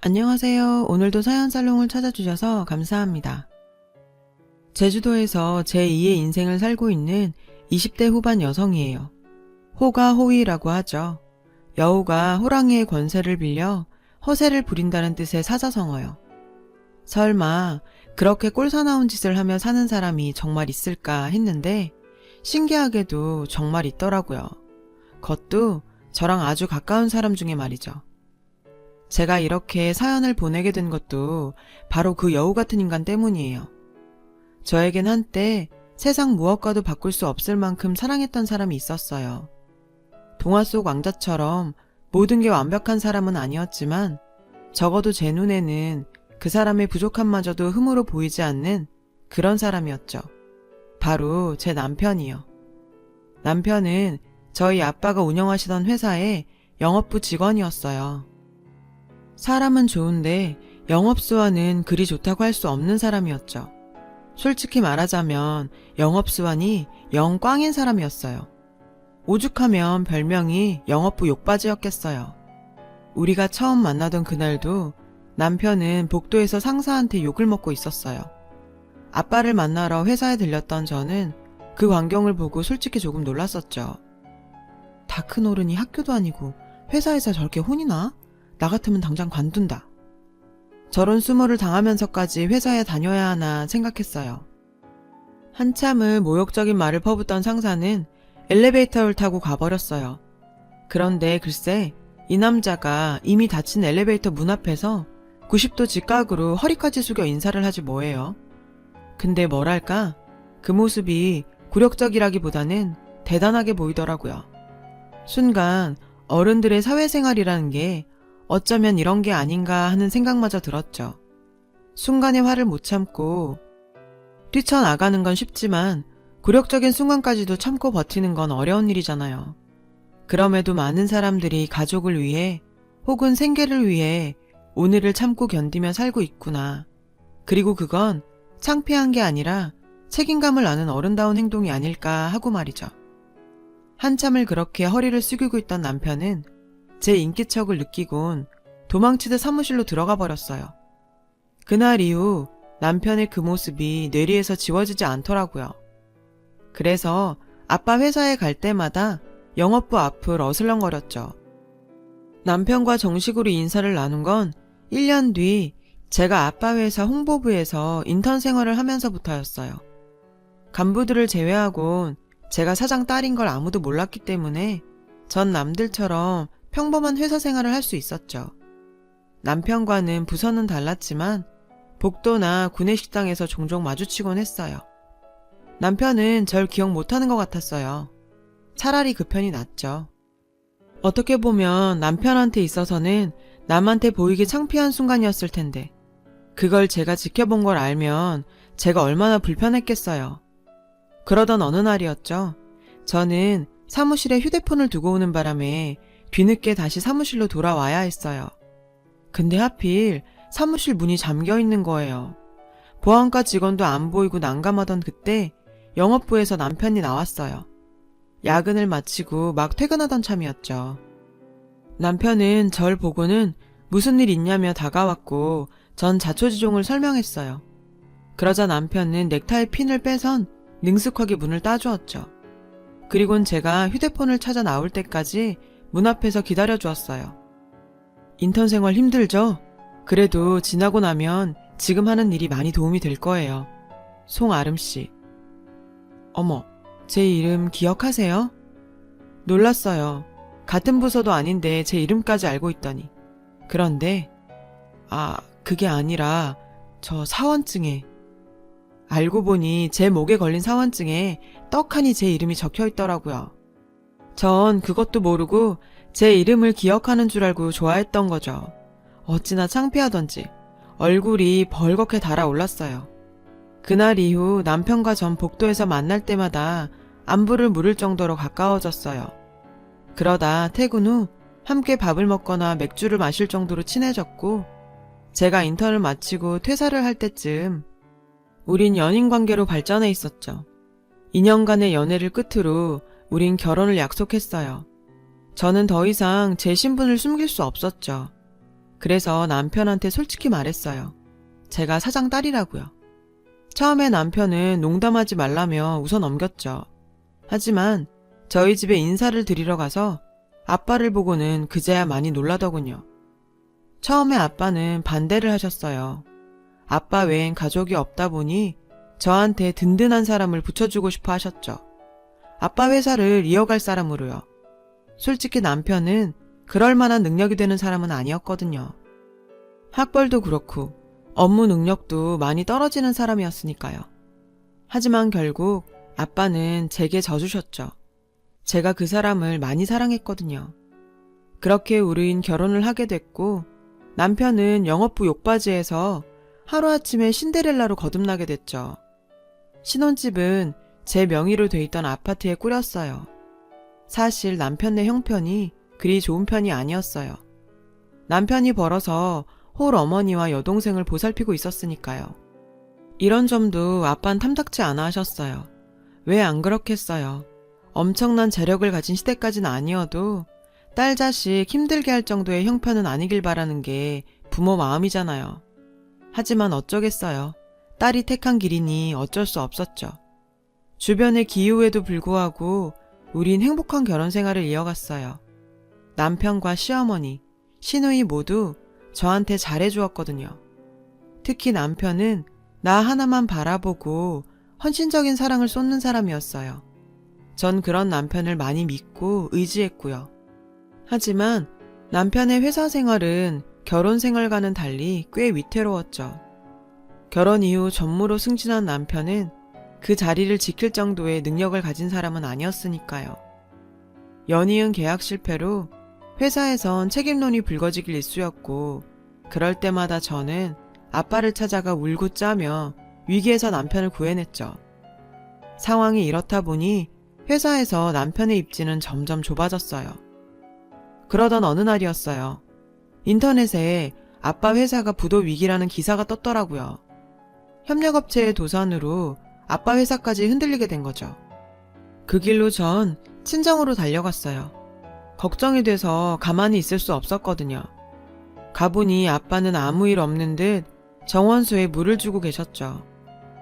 안녕하세요. 오늘도 사연 살롱을 찾아주셔서 감사합니다. 제주도에서 제2의 인생을 살고 있는 20대 후반 여성이에요. 호가 호위라고 하죠. 여우가 호랑이의 권세를 빌려 허세를 부린다는 뜻의 사자성어요. 설마 그렇게 꼴사나운 짓을 하며 사는 사람이 정말 있을까 했는데 신기하게도 정말 있더라고요. 그것도 저랑 아주 가까운 사람 중에 말이죠. 제가 이렇게 사연을 보내게 된 것도 바로 그 여우 같은 인간 때문이에요. 저에겐 한때 세상 무엇과도 바꿀 수 없을 만큼 사랑했던 사람이 있었어요. 동화 속 왕자처럼 모든 게 완벽한 사람은 아니었지만 적어도 제 눈에는 그 사람의 부족함마저도 흠으로 보이지 않는 그런 사람이었죠. 바로 제 남편이요. 남편은 저희 아빠가 운영하시던 회사의 영업부 직원이었어요. 사람은 좋은데 영업수완은 그리 좋다고 할 수 없는 사람이었죠. 솔직히 말하자면 영업수완이 영 꽝인 사람이었어요. 오죽하면 별명이 영업부 욕바지였겠어요. 우리가 처음 만나던 그날도 남편은 복도에서 상사한테 욕을 먹고 있었어요. 아빠를 만나러 회사에 들렸던 저는 그 광경을 보고 솔직히 조금 놀랐었죠. 다큰 어른이 학교도 아니고 회사에서 저렇게 혼이 나? 나 같으면 당장 관둔다. 저런 수모를 당하면서까지 회사에 다녀야 하나 생각했어요. 한참을 모욕적인 말을 퍼붓던 상사는 엘리베이터를 타고 가버렸어요. 그런데 글쎄, 이 남자가 이미 닫힌 엘리베이터 문 앞에서 90도 직각으로 허리까지 숙여 인사를 하지 뭐예요. 근데 뭐랄까, 그 모습이 굴욕적이라기보다는 대단하게 보이더라고요. 순간 어른들의 사회생활이라는 게 어쩌면 이런 게 아닌가 하는 생각마저 들었죠. 순간의 화를 못 참고 뛰쳐나가는 건 쉽지만 굴욕적인 순간까지도 참고 버티는 건 어려운 일이잖아요. 그럼에도 많은 사람들이 가족을 위해 혹은 생계를 위해 오늘을 참고 견디며 살고 있구나. 그리고 그건 창피한 게 아니라 책임감을 아는 어른다운 행동이 아닐까 하고 말이죠. 한참을 그렇게 허리를 숙이고 있던 남편은 제 인기척을 느끼곤 도망치듯 사무실로 들어가 버렸어요. 그날 이후 남편의 그 모습이 뇌리에서 지워지지 않더라고요. 그래서 아빠 회사에 갈 때마다 영업부 앞을 어슬렁거렸죠. 남편과 정식으로 인사를 나눈 건 1년 뒤 제가 아빠 회사 홍보부에서 인턴 생활을 하면서부터였어요. 간부들을 제외하곤 제가 사장 딸인 걸 아무도 몰랐기 때문에 전 남들처럼 평범한 회사 생활을 할 수 있었죠. 남편과는 부서는 달랐지만 복도나 구내식당에서 종종 마주치곤 했어요. 남편은 절 기억 못하는 것 같았어요. 차라리 그 편이 낫죠. 어떻게 보면 남편한테 있어서는 남한테 보이기 창피한 순간이었을 텐데, 그걸 제가 지켜본 걸 알면 제가 얼마나 불편했겠어요. 그러던 어느 날이었죠. 저는 사무실에 휴대폰을 두고 오는 바람에 뒤늦게 다시 사무실로 돌아와야 했어요. 근데 하필 사무실 문이 잠겨 있는 거예요. 보안과 직원도 안 보이고 난감하던 그때 영업부에서 남편이 나왔어요. 야근을 마치고 막 퇴근하던 참이었죠. 남편은 절 보고는 무슨 일 있냐며 다가왔고 전 자초지종을 설명했어요. 그러자 남편은 넥타이 핀을 빼선 능숙하게 문을 따주었죠. 그리곤 제가 휴대폰을 찾아 나올 때까지 문 앞에서 기다려 주었어요. 인턴 생활 힘들죠? 그래도 지나고 나면 지금 하는 일이 많이 도움이 될 거예요. 송아름 씨. 어머, 제 이름 기억하세요? 놀랐어요. 같은 부서도 아닌데 제 이름까지 알고 있다니. 그런데, 아, 그게 아니라 저 사원증에. 알고 보니 제 목에 걸린 사원증에 떡하니 제 이름이 적혀 있더라고요. 전 그것도 모르고 제 이름을 기억하는 줄 알고 좋아했던 거죠. 어찌나 창피하던지 얼굴이 벌겋게 달아올랐어요. 그날 이후 남편과 전 복도에서 만날 때마다 안부를 물을 정도로 가까워졌어요. 그러다 퇴근 후 함께 밥을 먹거나 맥주를 마실 정도로 친해졌고 제가 인턴을 마치고 퇴사를 할 때쯤 우린 연인 관계로 발전해 있었죠. 2년간의 연애를 끝으로 우린 결혼을 약속했어요. 저는 더 이상 제 신분을 숨길 수 없었죠. 그래서 남편한테 솔직히 말했어요. 제가 사장 딸이라고요. 처음에 남편은 농담하지 말라며 웃어 넘겼죠. 하지만 저희 집에 인사를 드리러 가서 아빠를 보고는 그제야 많이 놀라더군요. 처음에 아빠는 반대를 하셨어요. 아빠 외엔 가족이 없다 보니 저한테 든든한 사람을 붙여주고 싶어 하셨죠. 아빠 회사를 이어갈 사람으로요. 솔직히 남편은 그럴 만한 능력이 되는 사람은 아니었거든요. 학벌도 그렇고 업무 능력도 많이 떨어지는 사람이었으니까요. 하지만 결국 아빠는 제게 져주셨죠. 제가 그 사람을 많이 사랑했거든요. 그렇게 우린 결혼을 하게 됐고 남편은 영업부 욕바지에서 하루아침에 신데렐라로 거듭나게 됐죠. 신혼집은 제 명의로 돼 있던 아파트에 꾸렸어요. 사실 남편네 형편이 그리 좋은 편이 아니었어요. 남편이 벌어서 홀 어머니와 여동생을 보살피고 있었으니까요. 이런 점도 아빤 탐탁치 않아 하셨어요. 왜 안 그렇겠어요. 엄청난 재력을 가진 시대까지는 아니어도 딸 자식 힘들게 할 정도의 형편은 아니길 바라는 게 부모 마음이잖아요. 하지만 어쩌겠어요. 딸이 택한 길이니 어쩔 수 없었죠. 주변의 기후에도 불구하고 우린 행복한 결혼 생활을 이어갔어요. 남편과 시어머니, 시누이 모두 저한테 잘해주었거든요. 특히 남편은 나 하나만 바라보고 헌신적인 사랑을 쏟는 사람이었어요. 전 그런 남편을 많이 믿고 의지했고요. 하지만 남편의 회사 생활은 결혼 생활과는 달리 꽤 위태로웠죠. 결혼 이후 전무로 승진한 남편은 그 자리를 지킬 정도의 능력을 가진 사람은 아니었으니까요. 연이은 계약 실패로 회사에선 책임론이 불거지길 일쑤였고 그럴 때마다 저는 아빠를 찾아가 울고 짜며 위기에서 남편을 구해냈죠. 상황이 이렇다 보니 회사에서 남편의 입지는 점점 좁아졌어요. 그러던 어느 날이었어요. 인터넷에 아빠 회사가 부도 위기라는 기사가 떴더라고요. 협력업체의 도산으로 아빠 회사까지 흔들리게 된 거죠. 그 길로 전 친정으로 달려갔어요. 걱정이 돼서 가만히 있을 수 없었거든요. 가보니 아빠는 아무 일 없는 듯 정원수에 물을 주고 계셨죠.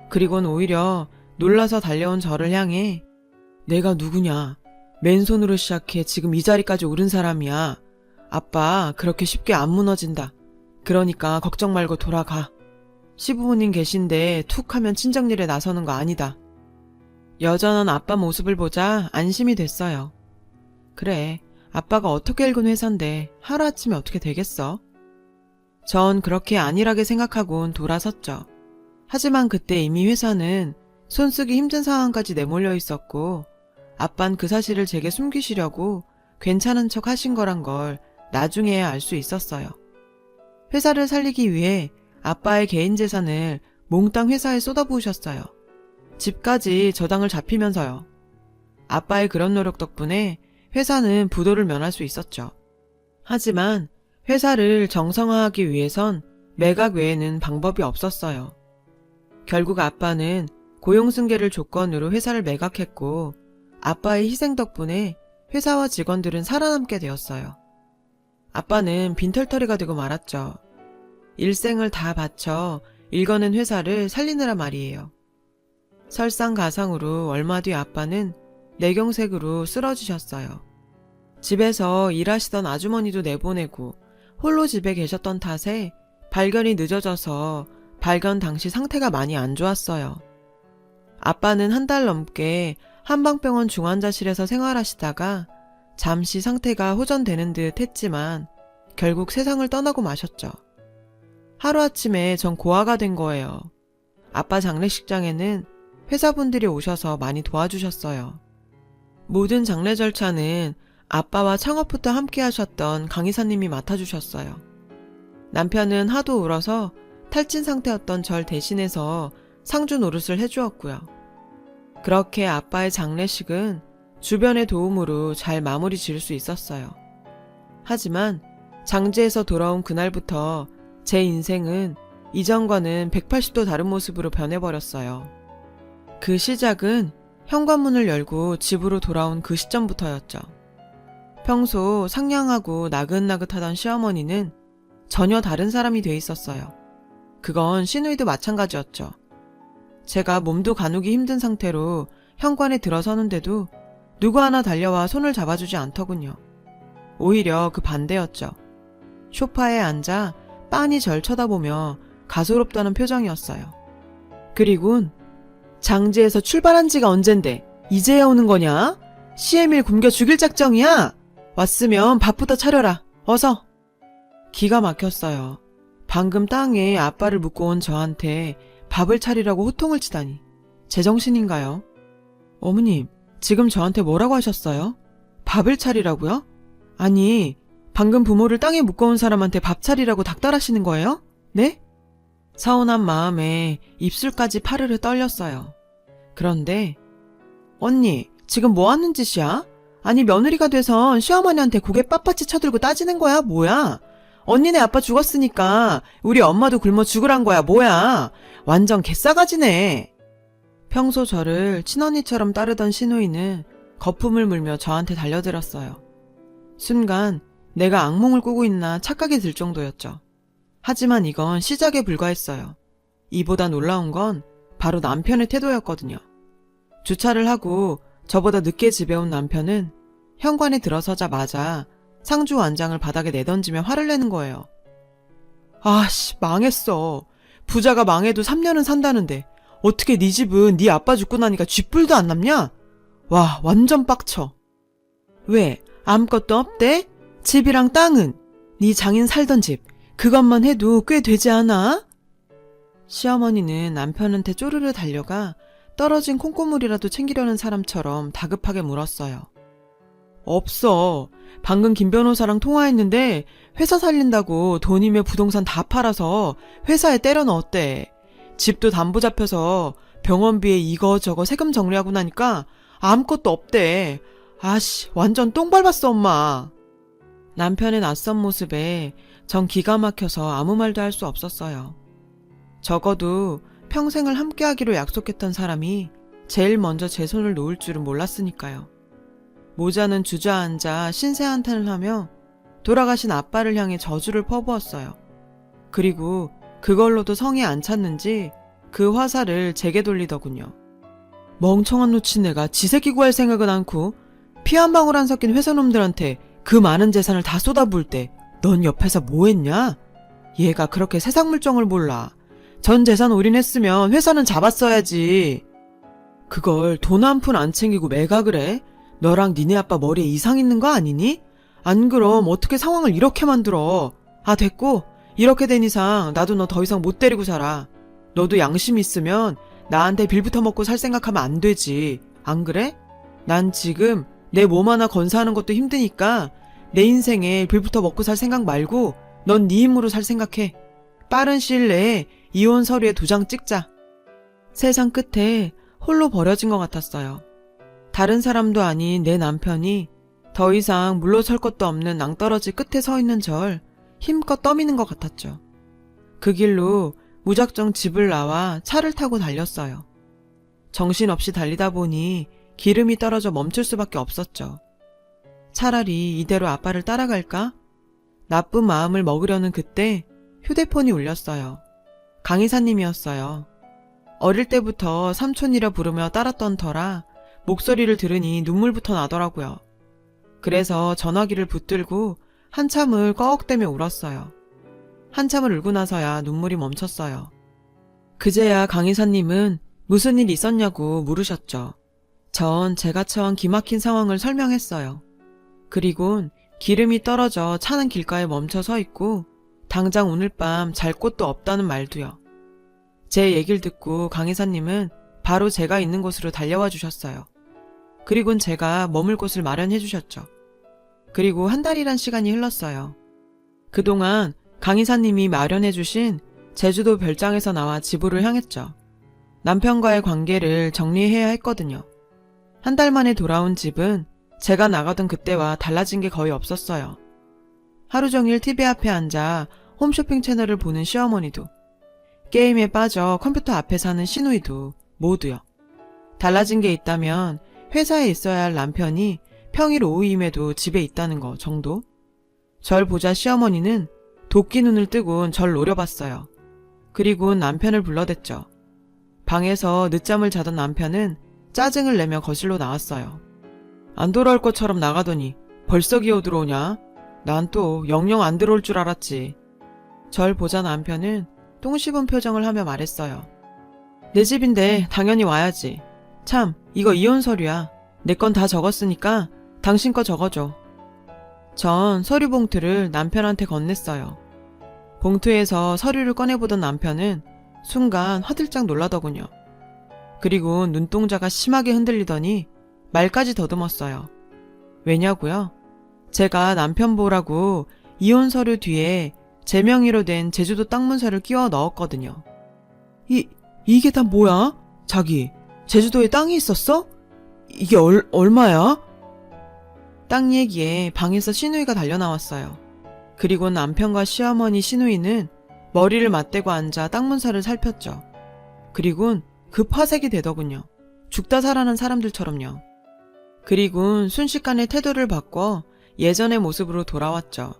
그리곤 오히려 놀라서 달려온 저를 향해 내가 누구냐? 맨손으로 시작해 지금 이 자리까지 오른 사람이야. 아빠 그렇게 쉽게 안 무너진다. 그러니까 걱정 말고 돌아가. 시부모님 계신데 툭 하면 친정일에 나서는 거 아니다. 여전한 아빠 모습을 보자 안심이 됐어요. 그래, 아빠가 어떻게 읽은 회사인데 하루아침에 어떻게 되겠어? 전 그렇게 안일하게 생각하곤 돌아섰죠. 하지만 그때 이미 회사는 손쓰기 힘든 상황까지 내몰려 있었고, 아빤 그 사실을 제게 숨기시려고 괜찮은 척 하신 거란 걸 나중에야 알 수 있었어요. 회사를 살리기 위해 아빠의 개인 재산을 몽땅 회사에 쏟아부으셨어요. 집까지 저당을 잡히면서요. 아빠의 그런 노력 덕분에 회사는 부도를 면할 수 있었죠. 하지만 회사를 정상화하기 위해선 매각 외에는 방법이 없었어요. 결국 아빠는 고용승계를 조건으로 회사를 매각했고 아빠의 희생 덕분에 회사와 직원들은 살아남게 되었어요. 아빠는 빈털터리가 되고 말았죠. 일생을 다 바쳐 일거는 회사를 살리느라 말이에요. 설상가상으로 얼마 뒤 아빠는 내경색으로 쓰러지셨어요. 집에서 일하시던 아주머니도 내보내고 홀로 집에 계셨던 탓에 발견이 늦어져서 발견 당시 상태가 많이 안 좋았어요. 아빠는 한 달 넘게 한방병원 중환자실에서 생활하시다가 잠시 상태가 호전되는 듯 했지만 결국 세상을 떠나고 마셨죠. 하루아침에 전 고아가 된 거예요. 아빠 장례식장에는 회사분들이 오셔서 많이 도와주셨어요. 모든 장례 절차는 아빠와 창업부터 함께 하셨던 강의사님이 맡아주셨어요. 남편은 하도 울어서 탈진 상태였던 절 대신해서 상주 노릇을 해주었고요. 그렇게 아빠의 장례식은 주변의 도움으로 잘 마무리 지을 수 있었어요. 하지만 장지에서 돌아온 그날부터 제 인생은 이전과는 180도 다른 모습으로 변해버렸어요. 그 시작은 현관문을 열고 집으로 돌아온 그 시점부터였죠. 평소 상냥하고 나긋나긋하던 시어머니는 전혀 다른 사람이 돼 있었어요. 그건 시누이도 마찬가지였죠. 제가 몸도 가누기 힘든 상태로 현관에 들어서는데도 누구 하나 달려와 손을 잡아주지 않더군요. 오히려 그 반대였죠. 소파에 앉아 빤히 절 쳐다보며 가소롭다는 표정이었어요. 그리곤 장지에서 출발한 지가 언젠데 이제야 오는 거냐? CM일 굶겨 죽일 작정이야? 왔으면 밥부터 차려라. 어서. 기가 막혔어요. 방금 땅에 아빠를 묻고 온 저한테 밥을 차리라고 호통을 치다니. 제정신인가요? 어머님, 지금 저한테 뭐라고 하셨어요? 밥을 차리라고요? 아니, 방금 부모를 땅에 묶어온 사람한테 밥 차리라고 닥달하시는 거예요? 네? 서운한 마음에 입술까지 파르르 떨렸어요. 그런데, 언니, 지금 뭐 하는 짓이야? 아니, 며느리가 돼선 시어머니한테 고개 빳빳이 쳐들고 따지는 거야? 뭐야? 언니네 아빠 죽었으니까 우리 엄마도 굶어 죽으란 거야? 뭐야? 완전 개싸가지네. 평소 저를 친언니처럼 따르던 시누이는 거품을 물며 저한테 달려들었어요. 순간 내가 악몽을 꾸고 있나 착각이 들 정도였죠. 하지만 이건 시작에 불과했어요. 이보다 놀라운 건 바로 남편의 태도였거든요. 주차를 하고 저보다 늦게 집에 온 남편은 현관에 들어서자마자 상주 완장을 바닥에 내던지며 화를 내는 거예요. 아씨, 망했어. 부자가 망해도 3년은 산다는데 어떻게 네 집은 네 아빠 죽고 나니까 쥐뿔도 안 남냐? 와, 완전 빡쳐. 왜? 아무것도 없대? 집이랑 땅은? 네 장인 살던 집. 그것만 해도 꽤 되지 않아? 시어머니는 남편한테 쪼르르 달려가 떨어진 콩고물이라도 챙기려는 사람처럼 다급하게 물었어요. 없어. 방금 김 변호사랑 통화했는데 회사 살린다고 돈이며 부동산 다 팔아서 회사에 때려 넣었대. 집도 담보 잡혀서 병원비에 이거저거 세금 정리하고 나니까 아무것도 없대. 아씨, 완전 똥 밟았어, 엄마. 남편의 낯선 모습에 전 기가 막혀서 아무 말도 할 수 없었어요. 적어도 평생을 함께하기로 약속했던 사람이 제일 먼저 제 손을 놓을 줄은 몰랐으니까요. 모자는 주저앉아 신세한탄을 하며 돌아가신 아빠를 향해 저주를 퍼부었어요. 그리고 그걸로도 성에 안 찼는지 그 화살을 제게 돌리더군요. 멍청한 놓친애가 지새끼 구할 생각은 않고 피 한 방울 안 섞인 회사놈들한테 그 많은 재산을 다 쏟아부을 때 넌 옆에서 뭐 했냐? 얘가 그렇게 세상 물정을 몰라. 전 재산 올인했으면 회사는 잡았어야지. 그걸 돈 한 푼 안 챙기고 매각을 해? 너랑 니네 아빠 머리에 이상 있는 거 아니니? 안 그럼 어떻게 상황을 이렇게 만들어? 아, 됐고. 이렇게 된 이상 나도 너 더 이상 못 데리고 살아. 너도 양심 있으면 나한테 빌부터 먹고 살 생각하면 안 되지. 안 그래? 난 지금 내 몸 하나 건사하는 것도 힘드니까 내 인생에 빌부터 먹고 살 생각 말고 넌 네 힘으로 살 생각해. 빠른 시일 내에 이혼 서류에 도장 찍자. 세상 끝에 홀로 버려진 것 같았어요. 다른 사람도 아닌 내 남편이 더 이상 물러설 것도 없는 낭떠러지 끝에 서 있는 절 힘껏 떠미는 것 같았죠. 그 길로 무작정 집을 나와 차를 타고 달렸어요. 정신없이 달리다 보니 기름이 떨어져 멈출 수밖에 없었죠. 차라리 이대로 아빠를 따라갈까? 나쁜 마음을 먹으려는 그때 휴대폰이 울렸어요. 강의사님이었어요. 어릴 때부터 삼촌이라 부르며 따랐던 터라 목소리를 들으니 눈물부터 나더라고요. 그래서 전화기를 붙들고 한참을 꺽대며 울었어요. 한참을 울고 나서야 눈물이 멈췄어요. 그제야 강의사님은 무슨 일 있었냐고 물으셨죠. 전 제가 처한 기막힌 상황을 설명했어요. 그리곤 기름이 떨어져 차는 길가에 멈춰 서 있고 당장 오늘 밤 잘 곳도 없다는 말도요. 제 얘기를 듣고 강의사님은 바로 제가 있는 곳으로 달려와 주셨어요. 그리곤 제가 머물 곳을 마련해 주셨죠. 그리고 한 달이란 시간이 흘렀어요. 그동안 강의사님이 마련해 주신 제주도 별장에서 나와 지부를 향했죠. 남편과의 관계를 정리해야 했거든요. 한 달 만에 돌아온 집은 제가 나가던 그때와 달라진 게 거의 없었어요. 하루 종일 TV 앞에 앉아 홈쇼핑 채널을 보는 시어머니도, 게임에 빠져 컴퓨터 앞에 사는 시누이도 모두요. 달라진 게 있다면 회사에 있어야 할 남편이 평일 오후임에도 집에 있다는 거 정도? 절 보자 시어머니는 도끼 눈을 뜨곤 절 노려봤어요. 그리고 남편을 불러댔죠. 방에서 늦잠을 자던 남편은 짜증을 내며 거실로 나왔어요. 안 돌아올 것처럼 나가더니 벌써 기어 들어오냐? 난 또 영영 안 들어올 줄 알았지. 절 보자 남편은 똥 씹은 표정을 하며 말했어요. 내 집인데 당연히 와야지. 참, 이거 이혼 서류야. 내 건 다 적었으니까 당신 거 적어줘. 전 서류 봉투를 남편한테 건넸어요. 봉투에서 서류를 꺼내보던 남편은 순간 화들짝 놀라더군요. 그리고 눈동자가 심하게 흔들리더니 말까지 더듬었어요. 왜냐고요? 제가 남편 보라고 이혼 서류 뒤에 제 명의로 된 제주도 땅 문서를 끼워 넣었거든요. 이, 이게 다 뭐야? 자기, 제주도에 땅이 있었어? 이게 얼, 얼마야? 땅 얘기에 방에서 시누이가 달려나왔어요. 그리고 남편과 시어머니 시누이는 머리를 맞대고 앉아 땅 문서를 살폈죠. 그리곤 급화색이 되더군요. 죽다 살아난 사람들처럼요. 그리곤 순식간에 태도를 바꿔 예전의 모습으로 돌아왔죠.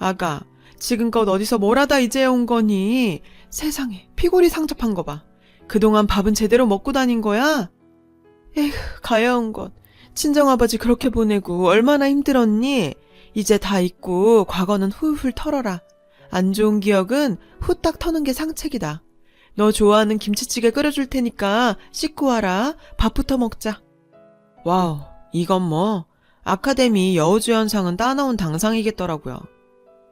아가, 지금껏 어디서 뭘 하다 이제 온 거니? 세상에, 피골이 상접한 거 봐. 그동안 밥은 제대로 먹고 다닌 거야? 에휴, 온 것. 친정아버지 그렇게 보내고 얼마나 힘들었니? 이제 다 잊고 과거는 훌훌 털어라. 안 좋은 기억은 후딱 터는 게 상책이다. 너 좋아하는 김치찌개 끓여줄 테니까 씻고 와라. 밥부터 먹자. 와우, 이건 뭐 아카데미 여우주연상은 따놓은 당상이겠더라고요.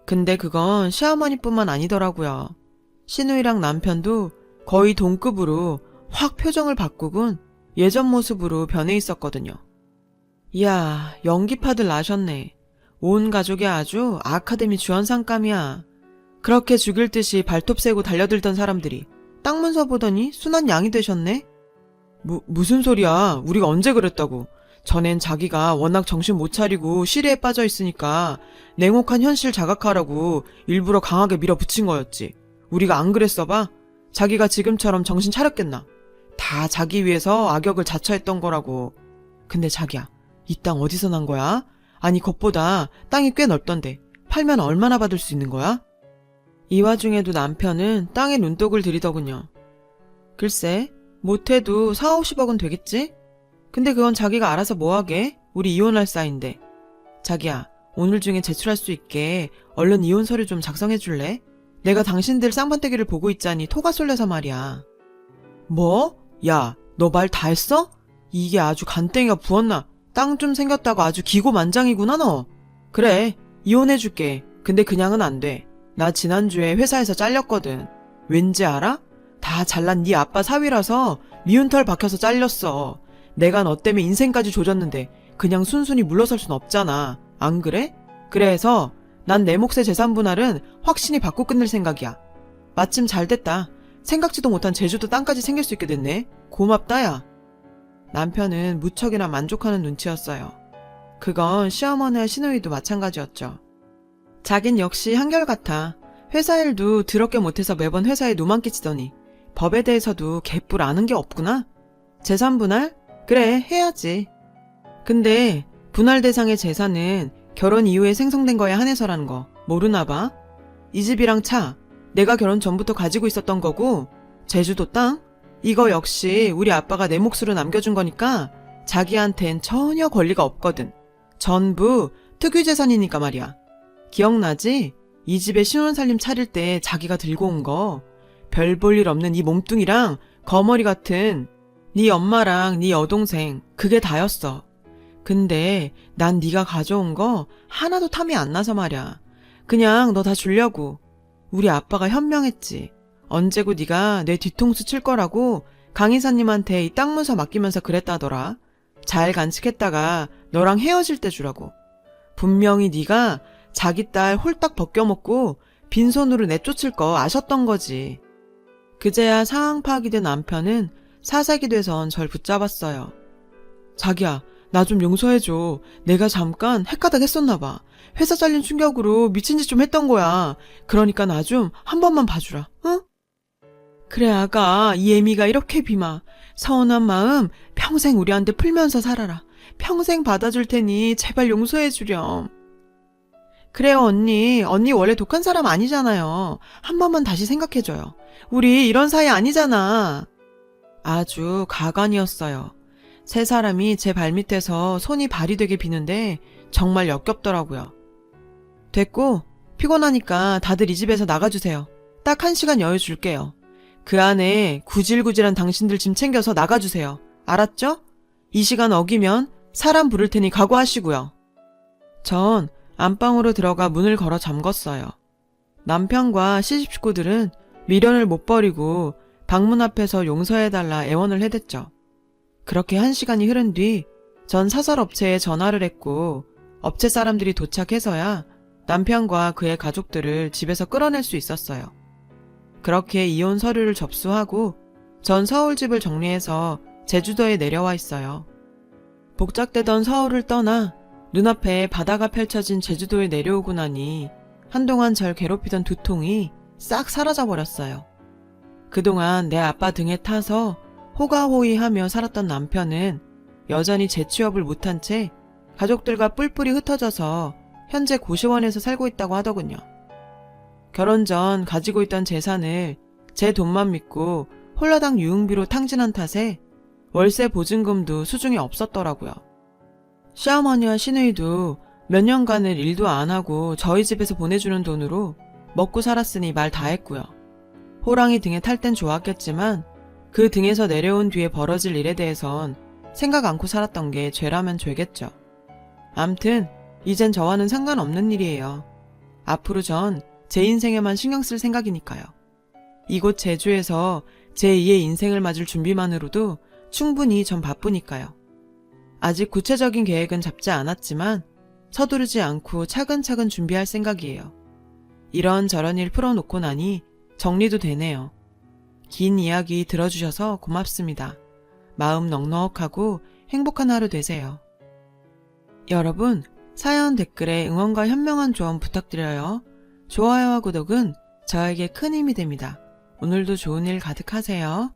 근데 그건 시어머니뿐만 아니더라고요. 신우이랑 남편도 거의 동급으로 확 표정을 바꾸곤 예전 모습으로 변해 있었거든요. 이야, 연기파들 나셨네. 온 가족이 아주 아카데미 주연상감이야. 그렇게 죽일 듯이 발톱 세고 달려들던 사람들이 땅 문서 보더니 순한 양이 되셨네? 무, 무슨 소리야. 우리가 언제 그랬다고. 전엔 자기가 워낙 정신 못 차리고 시리에 빠져 있으니까 냉혹한 현실 자각하라고 일부러 강하게 밀어붙인 거였지. 우리가 안 그랬어 봐? 자기가 지금처럼 정신 차렸겠나? 다 자기 위해서 악역을 자처했던 거라고. 근데 자기야, 이 땅 어디서 난 거야? 아니, 겉보다 땅이 꽤 넓던데. 팔면 얼마나 받을 수 있는 거야? 이 와중에도 남편은 땅에 눈독을 들이더군요. 글쎄, 못해도 4, 50억은 되겠지? 근데 그건 자기가 알아서 뭐하게? 우리 이혼할 사이인데. 자기야, 오늘 중에 제출할 수 있게 얼른 이혼 서류 좀 작성해 줄래? 내가 당신들 쌍판대기를 보고 있자니 토가 쏠려서 말이야. 뭐? 야, 너 말 다 했어? 이게 아주 간땡이가 부었나? 땅 좀 생겼다고 아주 기고만장이구나 너. 그래, 이혼해 줄게. 근데 그냥은 안 돼. 나 지난주에 회사에서 잘렸거든. 왠지 알아? 다 잘난 네 아빠 사위라서 미운 털 박혀서 잘렸어. 내가 너 때문에 인생까지 조졌는데 그냥 순순히 물러설 순 없잖아. 안 그래? 그래서 난 내 몫의 재산 분할은 확신이 받고 끝낼 생각이야. 마침 잘 됐다. 생각지도 못한 제주도 땅까지 생길 수 있게 됐네. 고맙다, 야. 남편은 무척이나 만족하는 눈치였어요. 그건 시어머니와 시누이도 마찬가지였죠. 자긴 역시 한결같아. 회사 일도 더럽게 못해서 매번 회사에 노만 끼치더니 법에 대해서도 개뿔 아는 게 없구나. 재산 분할? 그래, 해야지. 근데 분할 대상의 재산은 결혼 이후에 생성된 거에 한해서라는 거 모르나 봐. 이 집이랑 차, 내가 결혼 전부터 가지고 있었던 거고, 제주도 땅? 이거 역시 우리 아빠가 내 몫으로 남겨준 거니까 자기한텐 전혀 권리가 없거든. 전부 특유재산이니까 말이야. 기억나지? 이 집에 신혼살림 차릴 때 자기가 들고 온 거. 별 볼 일 없는 이 몸뚱이랑 거머리 같은 네 엄마랑 네 여동생 그게 다였어. 근데 난 네가 가져온 거 하나도 탐이 안 나서 말이야. 그냥 너 다 주려고. 우리 아빠가 현명했지. 언제고 네가 내 뒤통수 칠 거라고 강 이사님한테 이 땅 문서 맡기면서 그랬다더라. 잘 간직했다가 너랑 헤어질 때 주라고. 분명히 네가 자기 딸 홀딱 벗겨먹고 빈손으로 내쫓을 거 아셨던 거지. 그제야 상황 파악이 된 남편은 사색이 돼선 절 붙잡았어요. 자기야, 나 좀 용서해줘. 내가 잠깐 헷가닥 했었나봐. 회사 잘린 충격으로 미친 짓 좀 했던 거야. 그러니까 나 좀 한 번만 봐주라, 응? 그래, 아가. 이 애미가 이렇게 비마. 서운한 마음 평생 우리한테 풀면서 살아라. 평생 받아줄 테니 제발 용서해주렴. 그래요, 언니. 언니 원래 독한 사람 아니잖아요. 한 번만 다시 생각해줘요. 우리 이런 사이 아니잖아. 아주 가관이었어요. 세 사람이 제 발밑에서 손이 발이 되게 비는데 정말 역겹더라고요. 됐고, 피곤하니까 다들 이 집에서 나가주세요. 딱 한 시간 여유 줄게요. 그 안에 구질구질한 당신들 짐 챙겨서 나가주세요. 알았죠? 이 시간 어기면 사람 부를 테니 각오하시고요. 전 안방으로 들어가 문을 걸어 잠궜어요. 남편과 시집 식구들은 미련을 못 버리고 방문 앞에서 용서해달라 애원을 해댔죠. 그렇게 한 시간이 흐른 뒤 전 사설업체에 전화를 했고 업체 사람들이 도착해서야 남편과 그의 가족들을 집에서 끌어낼 수 있었어요. 그렇게 이혼 서류를 접수하고 전 서울집을 정리해서 제주도에 내려와 있어요. 복작되던 서울을 떠나 눈앞에 바다가 펼쳐진 제주도에 내려오고 나니 한동안 절 괴롭히던 두통이 싹 사라져 버렸어요. 그동안 내 아빠 등에 타서 호가호위하며 살았던 남편은 여전히 재취업을 못한 채 가족들과 뿔뿔이 흩어져서 현재 고시원에서 살고 있다고 하더군요. 결혼 전 가지고 있던 재산을 제 돈만 믿고 홀라당 유흥비로 탕진한 탓에 월세 보증금도 수중에 없었더라고요. 시어머니와 시누이도 몇 년간을 일도 안 하고 저희 집에서 보내주는 돈으로 먹고 살았으니 말 다 했고요. 호랑이 등에 탈 땐 좋았겠지만 그 등에서 내려온 뒤에 벌어질 일에 대해선 생각 않고 살았던 게 죄라면 죄겠죠. 암튼 이젠 저와는 상관없는 일이에요. 앞으로 전 제 인생에만 신경 쓸 생각이니까요. 이곳 제주에서 제2의 인생을 맞을 준비만으로도 충분히 전 바쁘니까요. 아직 구체적인 계획은 잡지 않았지만 서두르지 않고 차근차근 준비할 생각이에요. 이런저런 일 풀어놓고 나니 정리도 되네요. 긴 이야기 들어주셔서 고맙습니다. 마음 넉넉하고 행복한 하루 되세요. 여러분, 사연 댓글에 응원과 현명한 조언 부탁드려요. 좋아요와 구독은 저에게 큰 힘이 됩니다. 오늘도 좋은 일 가득하세요.